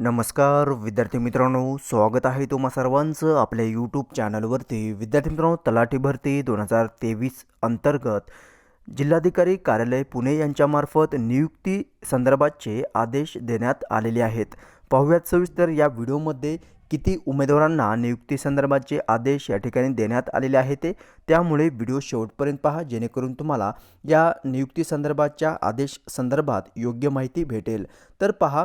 नमस्कार विद्यार्थी मित्रांनो स्वागत आहे तुम्हा सर्वांचं आपल्या यूट्यूब चॅनलवरती विद्यार्थी मित्रांनो तलाठी भरती दोन हजार तेवीस अंतर्गत जिल्हाधिकारी कार्यालय पुणे यांच्यामार्फत नियुक्ती संदर्भातचे आदेश देण्यात आलेले आहेत. पाहुयात सविस्तर या व्हिडिओमध्ये किती उमेदवारांना नियुक्ती संदर्भातचे आदेश या ठिकाणी देण्यात आलेले आहेत ते. त्यामुळे व्हिडिओ शेवटपर्यंत पहा जेणेकरून तुम्हाला या नियुक्ती संदर्भातच्या आदेश संदर्भात योग्य माहिती भेटेल. तर पहा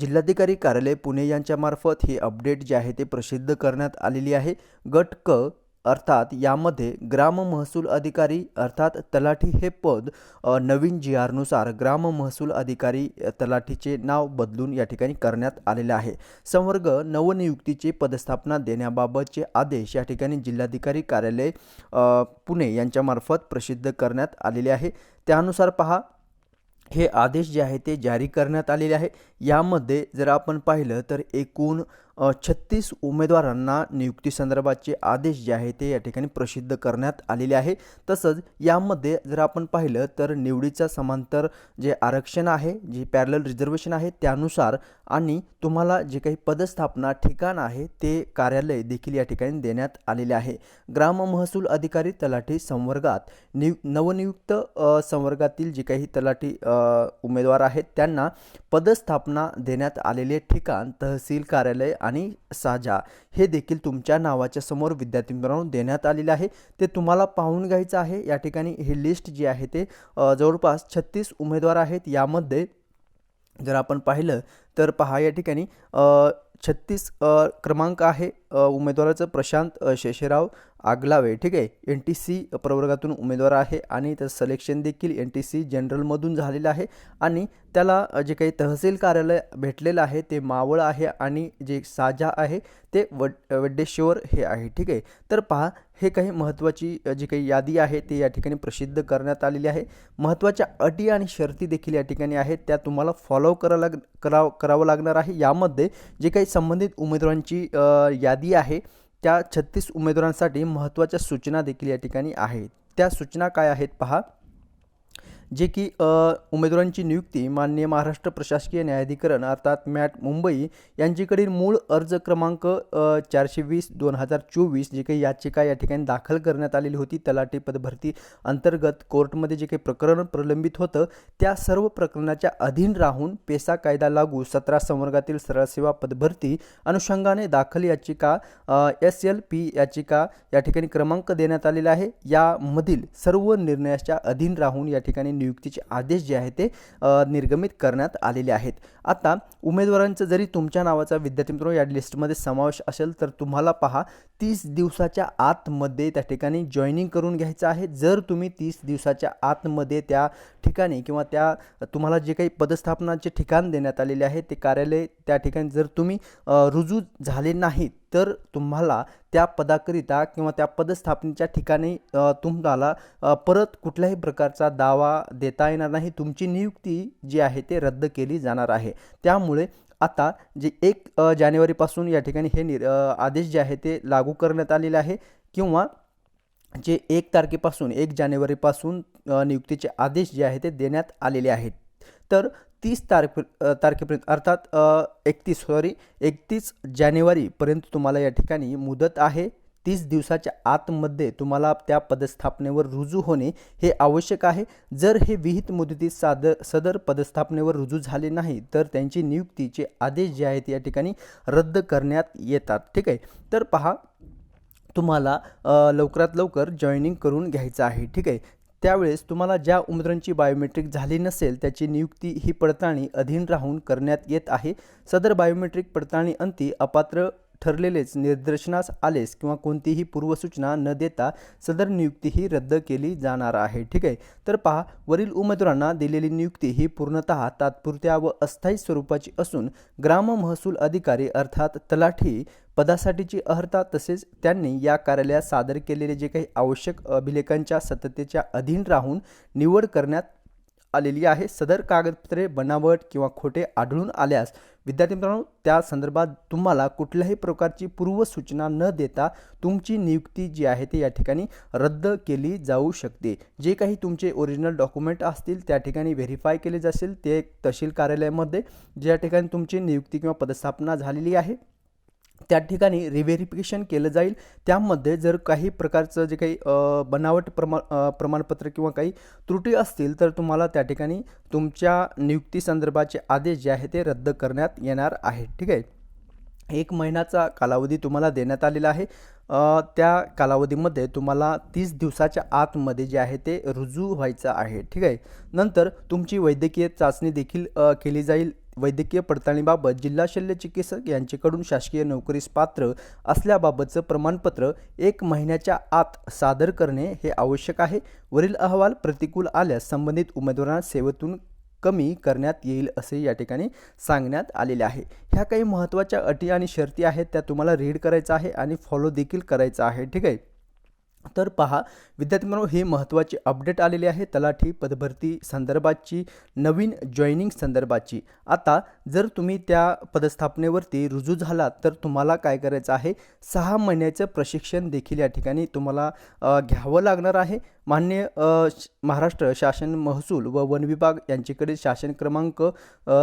जिल्हाधिकारी कार्यालय पुणे यांच्यामार्फत ही अपडेट जे आहे ते प्रसिद्ध करण्यात आलेली आहे. गट क अर्थात यामध्ये ग्राम महसूल अधिकारी अर्थात तलाठी हे पद नवीन जी आरनुसार ग्राम महसूल अधिकारी तलाठीचे नाव बदलून या ठिकाणी करण्यात आलेले आहे. संवर्ग नवनियुक्तीचे पदस्थापना देण्याबाबतचे आदेश या ठिकाणी जिल्हाधिकारी कार्यालय पुणे यांच्यामार्फत प्रसिद्ध करण्यात आलेले आहे. त्यानुसार पहा हे आदेश जे आहे ते जारी करण्यात आलेले आहे यामध्ये जर आपण पाहिलं तर एकूण छत्तीस उमेदवारांना नियुक्तीसंदर्भातचे आदेश जे आहे ते या ठिकाणी प्रसिद्ध करण्यात आलेले आहे. तसंच यामध्ये जर आपण पाहिलं तर निवडीचा समांतर जे आरक्षण आहे जे पॅरल रिझर्वेशन आहे त्यानुसार आणि तुम्हाला जे काही पदस्थापना ठिकाण आहे ते कार्यालय देखील या ठिकाणी देण्यात आलेले आहे. ग्राम महसूल अधिकारी तलाठी संवर्गात नियु नवनियुक्त संवर्गातील जे काही तलाठी उमेदवार आहेत त्यांना पदस्थापना देण्यात आलेले ठिकाण तहसील कार्यालय आणि साजा हे देखील तुमच्या नावाच्या समोर विद्यार्थी मित्रांनो देण्यात आलेले आहे. ते तुम्हाला पाहून घ्यायचं आहे. या ठिकाणी ही लिस्ट जी आहे ते जवळपास छत्तीस उमेदवार आहेत. यामध्ये जर आपण पाहिलं तर पहा या ठिकाणी छत्तीस क्रमांक आहे उमेदवाराचं प्रशांत अ, शेषराव आगलावे. ठीक आहे? एन टी सी प्रवर्गातून उमेदवार आहे आणि त्याचं सलेक्शन देखील एन टी सी जनरलमधून झालेलं आहे आणि त्याला जे काही तहसील कार्यालय भेटलेलं आहे ते मावळ आहे आणि जे साजा आहे ते वड वड्डेश्वर हे आहे. ठीक आहे? तर पहा हे काही महत्त्वाची जी काही यादी आहे ते या ठिकाणी प्रसिद्ध करण्यात आलेली आहे. महत्त्वाच्या अटी आणि शर्ती देखील या ठिकाणी आहेत त्या तुम्हाला फॉलो करा लाग कराव करावं लागणार आहे. यामध्ये जे काही संबंधित उमेदवारांची यादी आहे त्या छत्तीस उमेदवारांसाठी महत्त्वाच्या सूचना देखील या ठिकाणी आहेत. त्या सूचना काय आहेत पहा. जे की उमेदवारांची नियुक्ती माननीय महाराष्ट्र प्रशासकीय न्यायाधिकरण अर्थात मॅट मुंबई यांच्याकडील मूळ अर्ज क्रमांक चारशे वीस दोन हजार चोवीस जी काही याचिका या ठिकाणी दाखल करण्यात आलेली होती तलाठी पदभरती अंतर्गत कोर्टमध्ये जे काही प्रकरण प्रलंबित होतं त्या सर्व प्रकरणाच्या अधीन राहून पेसा कायदा लागू सतरा संवर्गातील सरळ सेवा पदभरती अनुषंगाने दाखल याचिका एस एल पी याचिका या ठिकाणी क्रमांक देण्यात आलेला आहे. यामधील सर्व निर्णयाच्या अधीन राहून या ठिकाणी नियुक्तीचे आदेश जे आहेत ते निर्गमित करण्यात आलेले आहेत. आता उमेदवारांचं जरी तुमच्या नावाचा विद्यार्थी मित्र या लिस्टमध्ये समावेश असेल तर तुम्हाला पहा तीस दिवसाच्या आतमध्ये त्या ठिकाणी जॉईनिंग करून घ्यायचं आहे. जर तुम्ही तीस दिवसाच्या आतमध्ये त्या ठिकाणी किंवा त्या तुम्हाला जे काही पदस्थापनाचे ठिकाण देण्यात आलेले आहे ते कार्यालय त्या ठिकाणी जर तुम्ही रुजू झाले नाहीत तर तुम्हाला त्या पदाकरिता किंवा त्या पदस्थापनेच्या ठिकाणी तुम्हाला परत कुठल्याही प्रकारचा दावा देता येणार नाही. तुमची नियुक्ती जी आहे ते रद्द केली जाणार आहे. त्यामुळे आता जे एक जानेवारीपासून या ठिकाणी हे निर आदेश जे आहे ते लागू करण्यात आलेले आहे किंवा जे एक तारखेपासून एक जानेवारीपासून नियुक्तीचे आदेश जे आहे ते देण्यात आलेले आहेत. तर तीस तारख तारखेपर्यंत अर्थात एकतीस सॉरी एकतीस जानेवारीपर्यंत तुम्हाला या ठिकाणी मुदत आहे. तीस दिवसाच्या आतमध्ये तुम्हाला त्या पदस्थापनेवर रुजू होणे हे आवश्यक आहे. जर हे विहित मुदतीत सादर सदर पदस्थापनेवर रुजू झाले नाही तर त्यांची नियुक्तीचे आदेश जे आहेत या ठिकाणी रद्द करण्यात येतात. ठीक आहे? तर पहा तुम्हाला लवकरात लवकर जॉईनिंग करून घ्यायचं आहे. ठीक आहे? त्यावेळेस तुम्हाला ज्या उमेदवारांची बायोमेट्रिक झाली नसेल त्याची नियुक्ती ही पडताळणी अधीन राहून करण्यात येत आहे. सदर बायोमेट्रिक पडताळणी अंती अपात्र ठरलेलेच निदर्शनास आलेस किंवा कोणतीही पूर्वसूचना न देता सदर नियुक्ती ही रद्द केली जाणार आहे. ठीक आहे? तर पहा वरील उमेदवारांना दिलेली नियुक्ती ही पूर्णतः तात्पुरत्या व अस्थायी स्वरूपाची असून ग्राम महसूल अधिकारी अर्थात तलाठी पदासाठीची अर्हता तसेच त्यांनी या कार्यालयात सादर केलेले जे काही आवश्यक अभिलेखांच्या सततेच्या अधीन राहून निवड करण्यात आलेली आहे. सदर कागदपत्रे बनावट किंवा खोटे आढळून आल्यास विद्यार्थी मित्रांनो त्या संदर्भात तुम्हाला कुठल्याही प्रकारची पूर्वसूचना न देता तुमची नियुक्ती जी आहे ती या ठिकाणी रद्द केली जाऊ शकते. जे काही तुमचे ओरिजिनल डॉक्युमेंट असतील त्या ठिकाणी व्हेरीफाय केले जातील. ते तहसील कार्यालयामध्ये ज्या ठिकाणी तुमची नियुक्ती किंवा पदस्थापना झालेली आहे. त्या ठिकाणी रिव्हेरिफिकेशन केलं जाईल. त्यामध्ये जर काही प्रकारचं जे काही बनावट प्रमा प्रमाणपत्र किंवा काही त्रुटी असतील तर तुम्हाला त्या ठिकाणी तुमच्या नियुक्ती संदर्भाचे आदेश जे आहे ते रद्द करण्यात येणार आहेत ठीक आहे? एक महिन्याचा कालावधी तुम्हाला देण्यात आलेला आहे. त्या कालावधीमध्ये तुम्हाला तीस दिवसाच्या आतमध्ये जे आहे ते रुजू व्हायचं आहे. ठीक आहे? नंतर तुमची वैद्यकीय चाचणी देखील केली जाईल. वैद्यकीय पडताळणीबाबत जिल्हा शल्य चिकित्सक यांच्याकडून शासकीय नोकरीस पात्र असल्याबाबतचं प्रमाणपत्र एक महिन्याच्या आत सादर करणे हे आवश्यक आहे. वरील अहवाल प्रतिकूल आल्यास संबंधित उमेदवारांना सेवेतून कमी करण्यात येईल असे या ठिकाणी सांगण्यात आलेले आहे. ह्या काही महत्त्वाच्या अटी आणि शर्ती आहेत त्या तुम्हाला रीड करायचं आहे आणि फॉलो देखील करायचं आहे. ठीक आहे? तर पहा विद्यार्थी मित्रांनो हे महत्त्वाचे अपडेट आलेले आहे तलाठी पदभरती संदर्भाची नवीन जॉईनिंग संदर्भाची. आता जर तुम्ही त्या पदस्थापनेवरती रुजू झालात तर तुम्हाला काय करायचं आहे? सहा महिन्याचं प्रशिक्षण देखील या ठिकाणी तुम्हाला घ्यावं लागणार आहे. मान्य श- महाराष्ट्र शासन महसूल व वन विभाग यांच्याकडे शासन क्रमांक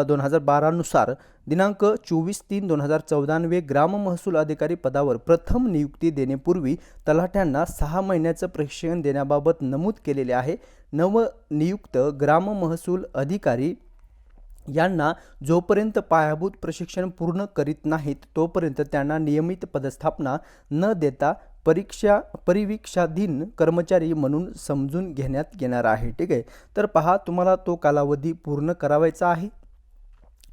दोन हजार बारानुसार दिनांक चोवीस तीन दोन हजार चौदानवे ग्राम महसूल अधिकारी पदावर प्रथम नियुक्ती देण्यापूर्वी तलाठ्यांना सहा महिन्याचं प्रशिक्षण देण्याबाबत नमूद केलेले आहे. नवनियुक्त ग्राम महसूल अधिकारी यांना जोपर्यंत पायाभूत प्रशिक्षण पूर्ण करीत नाहीत तोपर्यंत त्यांना नियमित पदस्थापना न देता परीक्षा परिवीक्षाधीन कर्मचारी म्हणून समजून घेण्यात येणार आहे ठीक आहे? तर पहा तुम्हाला तो कालावधी पूर्ण करावायचा आहे.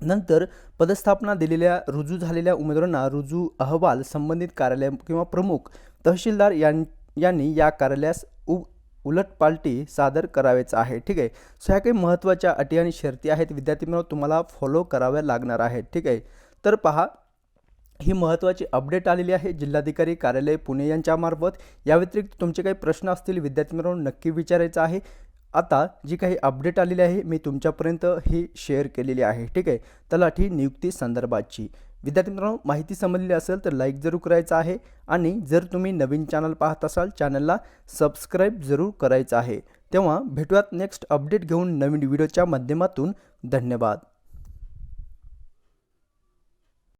नंतर पदस्थापना दिलेल्या रुजू झालेल्या उमेदवारांना रुजू अहवाल संबंधित कार्यालय किंवा प्रमुख तहसीलदार यां यांनी या कार्यालयास उ उलटपालटी सादर करावेचा आहे ठीक आहे? सो ह्या काही महत्त्वाच्या अटी आणि शर्ती आहेत. विद्यार्थी मित्रांनो तुम्हाला फॉलो कराव्या लागणार आहेत ठीक आहे? तर पहा ही महत्त्वाची अपडेट आलेली आहे. जिल्हाधिकारी कार्यालय पुणे यांच्यामार्फत. या व्यतिरिक्त तुमचे काही प्रश्न असतील विद्यार्थी मित्रांनो नक्की विचारायचं आहे. आता जी काही अपडेट आलेली आहे मी तुमच्यापर्यंत ही शेअर केलेली आहे. ठीक आहे? तलाठी नियुक्ती संदर्भाची. विद्यार्थी मित्रांनो माहिती समजली असेल तर लाईक जरूर करायचं आहे. आणि जर तुम्ही नवीन चॅनल पाहत असाल चॅनलला सबस्क्राईब जरूर करायचं आहे. तेव्हा भेटूयात नेक्स्ट अपडेट घेऊन नवीन व्हिडिओच्या माध्यमातून. धन्यवाद.